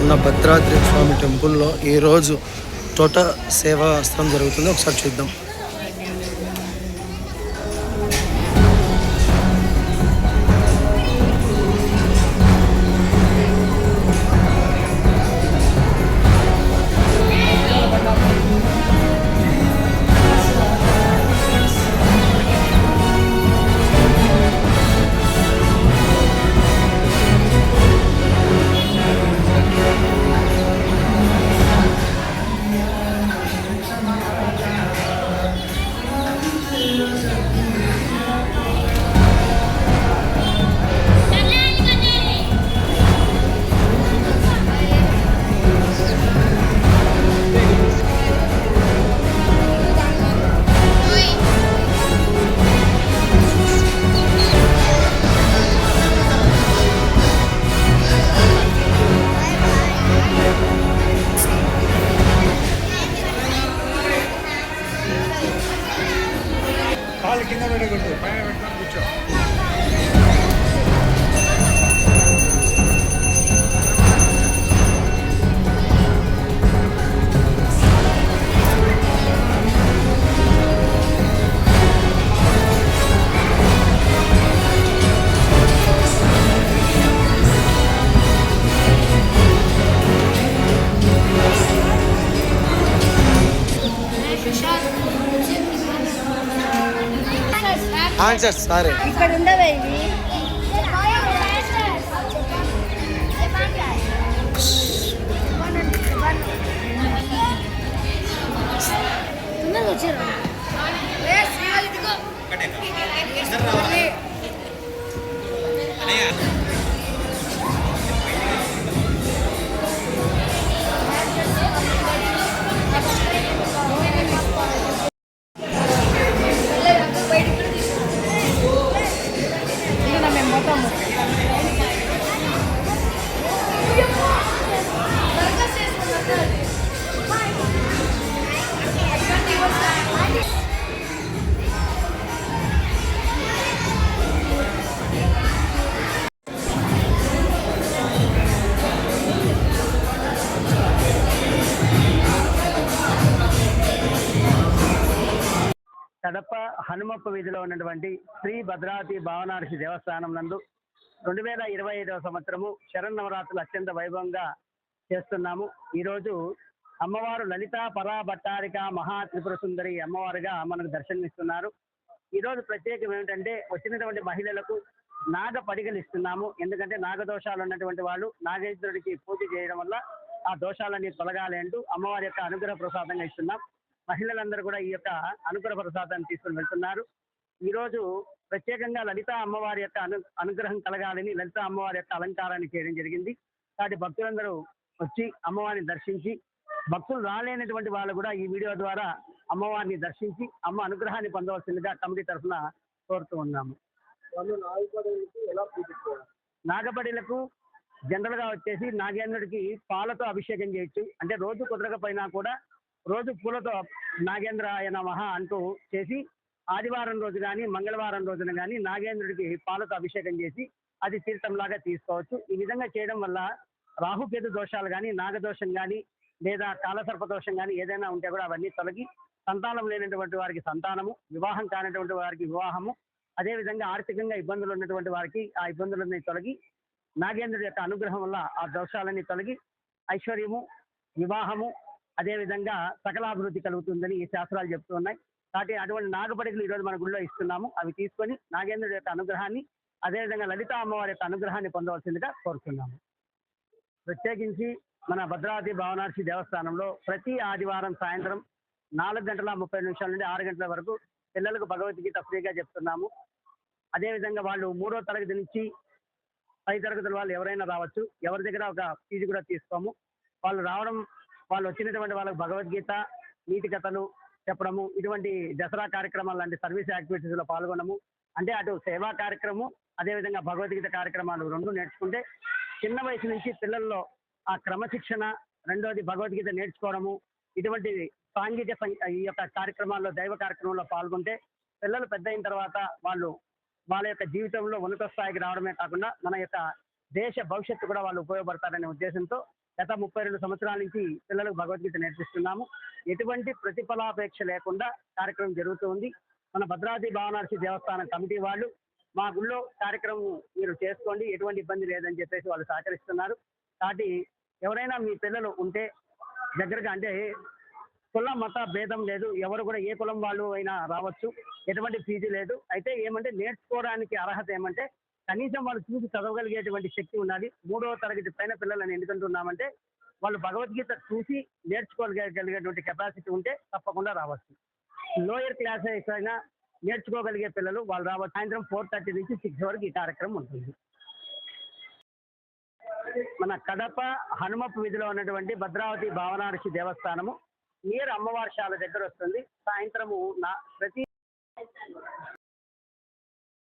ఉన్న భద్రాద్రి స్వామి టెంపుల్లో ఈరోజు తోట సేవా అస్త్రం జరుగుతుంది. ఒకసారి చూద్దాం. ఆన్సర్ సరే. ఇక్కడ ఉండవే ఇవి వచ్చారు కడప హనుమప్ప వీధిలో ఉన్నటువంటి శ్రీ భద్రావతి భావనార్షి దేవస్థానం నందు రెండు వేల ఇరవై ఐదవ సంవత్సరము శరన్నవరాత్రులు అత్యంత వైభవంగా చేస్తున్నాము. ఈరోజు అమ్మవారు లలిత పరాభట్టారిక మహా త్రిపుర సుందరి అమ్మవారుగా మనకు దర్శనమిస్తున్నారు. ఈరోజు ప్రత్యేకం ఏమిటంటే వచ్చినటువంటి మహిళలకు నాగ పడిగలు ఇస్తున్నాము. ఎందుకంటే నాగదోషాలు ఉన్నటువంటి వాళ్ళు నాగేశ్వరుడికి పూజ చేయడం వల్ల ఆ దోషాలన్నీ తొలగాలి అంటూ అమ్మవారి యొక్క అనుగ్రహ ప్రసాదంగా ఇస్తున్నాం. మహిళలందరూ కూడా ఈ యొక్క అనుగ్రహ ప్రసాదాన్ని తీసుకుని వెళ్తున్నారు. ఈ రోజు ప్రత్యేకంగా లలిత అమ్మవారి యొక్క అను అనుగ్రహం కలగాలని లలిత అమ్మవారి యొక్క అలంకారాన్ని చేయడం జరిగింది. కాబట్టి భక్తులందరూ వచ్చి అమ్మవారిని దర్శించి భక్తులు రాలేనటువంటి వాళ్ళు కూడా ఈ వీడియో ద్వారా అమ్మవారిని దర్శించి అమ్మ అనుగ్రహాన్ని పొందవలసిందిగా కమిటీ తరఫున కోరుతూ ఉన్నాము. నాగపడిలకు జనరల్గా వచ్చేసి నాగేంద్రుడికి పాలతో అభిషేకం చేయొచ్చు. అంటే రోజు కుదరకపోయినా కూడా రోజు పూలతో నాగేంద్రాయ నమః అంటూ చేసి ఆదివారం రోజు కానీ మంగళవారం రోజున కానీ నాగేంద్రుడికి పాలతో అభిషేకం చేసి అది తీర్థంలాగా తీసుకోవచ్చు. ఈ విధంగా చేయడం వల్ల రాహుకేతు దోషాలు కానీ నాగదోషం కానీ లేదా కాలసర్ప దోషం కానీ ఏదైనా ఉంటే కూడా అవన్నీ తొలగి సంతానం లేనటువంటి వారికి సంతానము వివాహం కానటువంటి వారికి వివాహము అదేవిధంగా ఆర్థికంగా ఇబ్బందులు ఉన్నటువంటి వారికి ఆ ఇబ్బందులన్నీ తొలగి నాగేంద్రుడి యొక్క అనుగ్రహం వల్ల ఆ దోషాలన్నీ తొలగి ఐశ్వర్యము వివాహము అదేవిధంగా సకలాభివృద్ధి కలుగుతుందని ఈ శాస్త్రాలు చెప్తూ ఉన్నాయి. కాబట్టి అటువంటి నాగపడికలు ఈరోజు మన గుడిలో ఇస్తున్నాము. అవి తీసుకొని నాగేంద్రుడి యొక్క అనుగ్రహాన్ని అదేవిధంగా లలిత అమ్మవారి యొక్క అనుగ్రహాన్ని పొందవలసిందిగా కోరుతున్నాము. ప్రత్యేకించి మన భద్రాద్రి భావనార్షి దేవస్థానంలో ప్రతి ఆదివారం సాయంత్రం నాలుగు గంటల ముప్పై నిమిషాల నుండి ఆరు గంటల వరకు పిల్లలకు భగవద్గీత ఫ్రీగా చెప్తున్నాము. అదేవిధంగా వాళ్ళు మూడో తరగతి నుంచి పై తరగతుల వాళ్ళు ఎవరైనా రావచ్చు. ఎవరి దగ్గర ఒక ఫీజు కూడా తీసుకోము. వాళ్ళు రావడం వాళ్ళు వచ్చినటువంటి వాళ్ళకి భగవద్గీత నీతి కథలు చెప్పడము ఇటువంటి దసరా కార్యక్రమాలు లాంటి సర్వీస్ యాక్టివిటీస్లో పాల్గొనము అంటే అటు సేవా కార్యక్రమం అదేవిధంగా భగవద్గీత కార్యక్రమాలు రెండు నేర్చుకుంటే చిన్న వయసు నుంచి పిల్లల్లో ఆ క్రమశిక్షణ రెండోది భగవద్గీత నేర్చుకోవడము ఇటువంటి సాంఘిక ఈ యొక్క కార్యక్రమాల్లో దైవ కార్యక్రమంలో పాల్గొంటే పిల్లలు పెద్ద అయిన తర్వాత వాళ్ళు వాళ్ళ యొక్క జీవితంలో ఉన్నత స్థాయికి రావడమే కాకుండా మన యొక్క దేశ భవిష్యత్తు కూడా వాళ్ళు ఉపయోగపడతారనే ఉద్దేశంతో గత ముప్పై రెండు సంవత్సరాల నుంచి పిల్లలకు భగవద్గీత నేర్పిస్తున్నాము. ఎటువంటి ప్రతిఫలాపేక్ష లేకుండా కార్యక్రమం జరుగుతుంది. మన భద్రాద్రి భావనార్సి దేవస్థానం కమిటీ వాళ్ళు మా గుళ్ళో కార్యక్రమం మీరు చేసుకోండి ఎటువంటి ఇబ్బంది లేదని చెప్పేసి వాళ్ళు సహకరిస్తున్నారు. కాబట్టి ఎవరైనా మీ పిల్లలు ఉంటే దగ్గరగా అంటే కుల మత భేదం లేదు. ఎవరు కూడా ఏ కులం వాళ్ళు అయినా రావచ్చు. ఎటువంటి ఫీజు లేదు. అయితే ఏమంటే నేర్చుకోవడానికి అర్హత ఏమంటే కనీసం వాళ్ళు చూసి చదవగలిగేటువంటి శక్తి ఉండాలి. మూడవ తరగతి పైన పిల్లలను ఎందుకంటున్నామంటే వాళ్ళు భగవద్గీత చూసి నేర్చుకోగలిగేటువంటి కెపాసిటీ ఉంటే తప్పకుండా రావచ్చు. లోయర్ క్లాసెస్ అయినా నేర్చుకోగలిగే పిల్లలు వాళ్ళు రావచ్చు. సాయంత్రం ఫోర్ థర్టీ నుంచి సిక్స్ వరకు ఈ కార్యక్రమం ఉంటుంది. మన కడప హనుమపు వీధిలో ఉన్నటువంటి భద్రావతి భావనార్షి దేవస్థానము నియర్ అమ్మవారి శాల దగ్గర వస్తుంది. సాయంత్రము నా ప్రతి